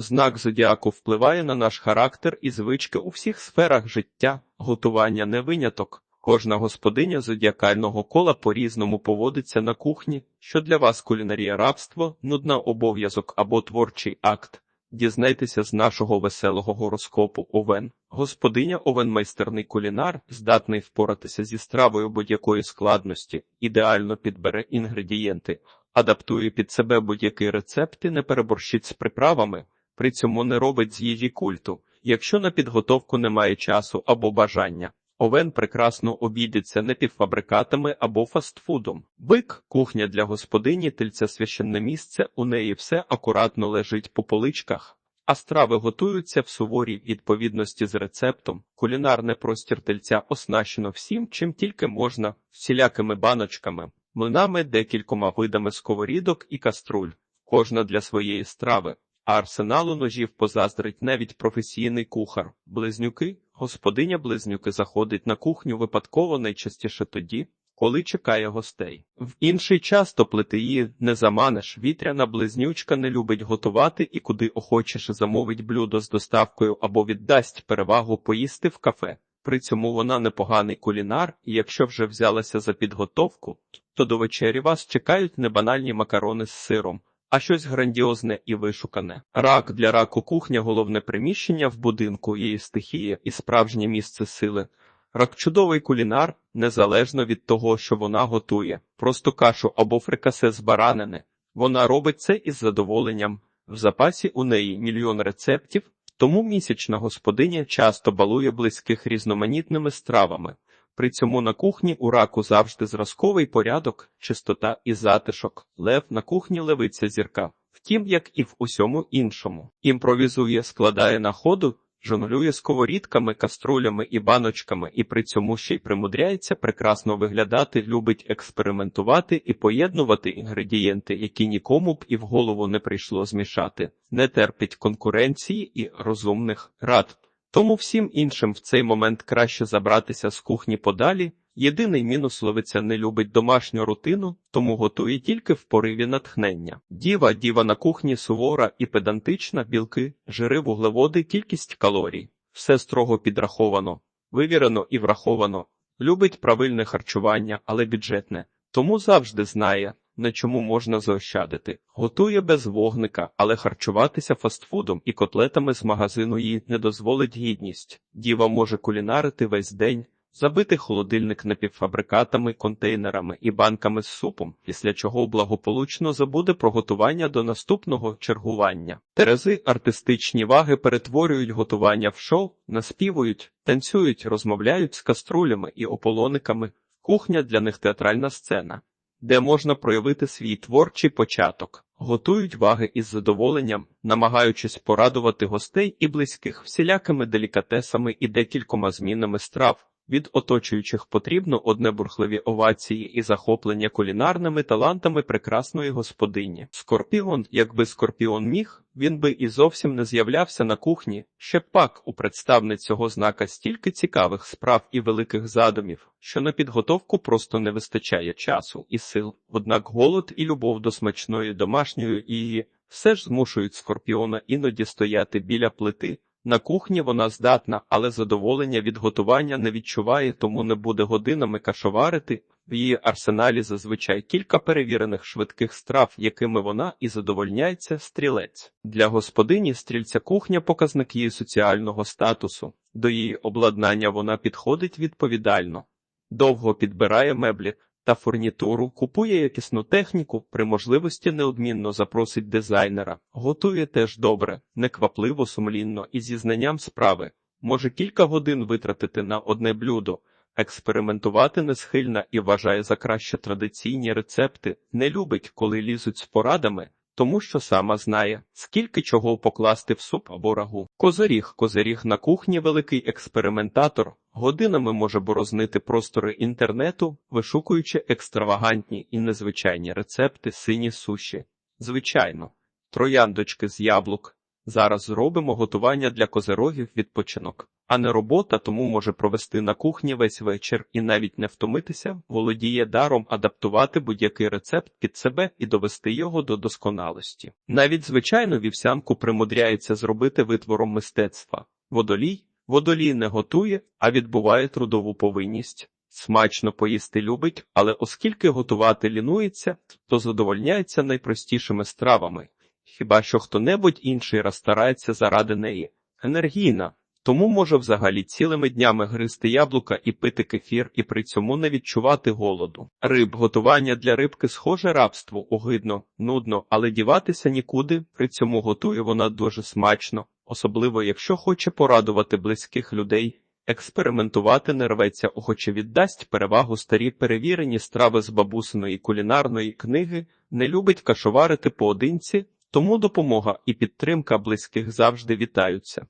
Знак зодіаку впливає на наш характер і звички у всіх сферах життя, готування не виняток. Кожна господиня зодіакального кола по-різному поводиться на кухні, що для вас кулінарія рабство, нудна обов'язок або творчий акт. Дізнайтеся з нашого веселого гороскопу Овен. Господиня Овен майстерний кулінар, здатний впоратися зі стравою будь-якої складності, ідеально підбере інгредієнти, адаптує під себе будь-який рецепт і не переборщить з приправами, при цьому не робить з їжі культу, якщо на підготовку немає часу або бажання. Овен прекрасно обійдеться напівфабрикатами або фастфудом. Бик – кухня для господині, тельця священне місце, у неї все акуратно лежить по поличках, а страви готуються в суворій відповідності з рецептом. Кулінарне простір тельця оснащено всім, чим тільки можна, всілякими баночками, млинами, декількома видами сковорідок і каструль, кожна для своєї страви. А арсеналу ножів позаздрить навіть професійний кухар. Близнюки, господиня близнюки заходить на кухню випадково найчастіше тоді, коли чекає гостей. В інший час топлити її не заманеш. Вітряна близнючка не любить готувати і куди охочеш замовить блюдо з доставкою або віддасть перевагу поїсти в кафе. При цьому вона непоганий кулінар, і якщо вже взялася за підготовку, то до вечері вас чекають небанальні макарони з сиром а щось грандіозне і вишукане. Рак для раку кухня головне приміщення в будинку, її стихія і справжнє місце сили. Рак чудовий кулінар, незалежно від того, що вона готує, просто кашу або фрикасе з баранини. Вона робить це із задоволенням. В запасі у неї мільйон рецептів, тому місячна господиня часто балує близьких різноманітними стравами. При цьому на кухні у раку завжди зразковий порядок, чистота і затишок. Лев на кухні левиця зірка. Втім, як і в усьому іншому. Імпровізує, складає на ходу, жонглює сковорідками, каструлями і баночками, і при цьому ще й примудряється прекрасно виглядати, любить експериментувати і поєднувати інгредієнти, які нікому б і в голову не прийшло змішати, не терпить конкуренції і розумних рад. Тому всім іншим в цей момент краще забратися з кухні подалі. Єдиний мінус ловиця не любить домашню рутину, тому готує тільки в пориві натхнення. Діва, діва на кухні сувора і педантична, білки, жири, вуглеводи, кількість калорій. Все строго підраховано, вивірено і враховано. Любить правильне харчування, але бюджетне, тому завжди знає, на чому можна заощадити. Готує без вогника, але харчуватися фастфудом і котлетами з магазину їй не дозволить гідність. Діва може кулінарити весь день, забити холодильник напівфабрикатами, контейнерами і банками з супом, після чого благополучно забуде про готування до наступного чергування. Терези артистичні ваги перетворюють готування в шоу, наспівують, танцюють, розмовляють з каструлями і ополониками. Кухня для них театральна сцена де можна проявити свій творчий початок, готують ваги із задоволенням, намагаючись порадувати гостей і близьких всілякими делікатесами і декількома змінами страв. Від оточуючих потрібно одне бурхливі овації і захоплення кулінарними талантами прекрасної господині. Скорпіон, якби скорпіон міг, він би і зовсім не з'являвся на кухні. Ще пак у представниць цього знака стільки цікавих справ і великих задумів, що на підготовку просто не вистачає часу і сил. Однак голод і любов до смачної домашньої її все ж змушують скорпіона іноді стояти біля плити. На кухні вона здатна, але задоволення від готування не відчуває, тому не буде годинами кашоварити. В її арсеналі зазвичай кілька перевірених швидких страв, якими вона і задовольняється стрілець. Для господині стрільця кухня показник її соціального статусу. До її обладнання вона підходить відповідально, довго підбирає меблі, та фурнітуру, купує якісну техніку, при можливості неодмінно запросить дизайнера, готує теж добре, неквапливо, сумлінно і зі знанням справи. Може кілька годин витратити на одне блюдо, експериментувати не схильна і вважає за краще традиційні рецепти, не любить, коли лізуть з порадами, тому що сама знає, скільки чого покласти в суп або рагу. Козиріг, козиріг на кухні великий експериментатор, годинами може борознити простори інтернету, вишукуючи екстравагантні і незвичайні рецепти сині суші. Звичайно, трояндочки з яблук. Зараз зробимо готування для козирогів відпочинок. А не робота, тому може провести на кухні весь вечір і навіть не втомитися, володіє даром адаптувати будь-який рецепт під себе і довести його до досконалості. Навіть звичайну вівсянку примудряється зробити витвором мистецтва. Водолій водолій не готує, а відбуває трудову повинність. Смачно поїсти любить, але оскільки готувати лінується, то задовольняється найпростішими стравами. Хіба що хто-небудь інший розстарається заради неї. Енергійна, тому може взагалі цілими днями гризти яблука і пити кефір, і при цьому не відчувати голоду. Риб готування для рибки схоже рабству, огидно, нудно, але діватися нікуди. При цьому готує вона дуже смачно, особливо якщо хоче порадувати близьких людей. Експериментувати не рветься, охоче віддасть перевагу старі перевірені страви з бабусиної кулінарної книги, не любить кашоварити поодинці, тому допомога і підтримка близьких завжди вітаються.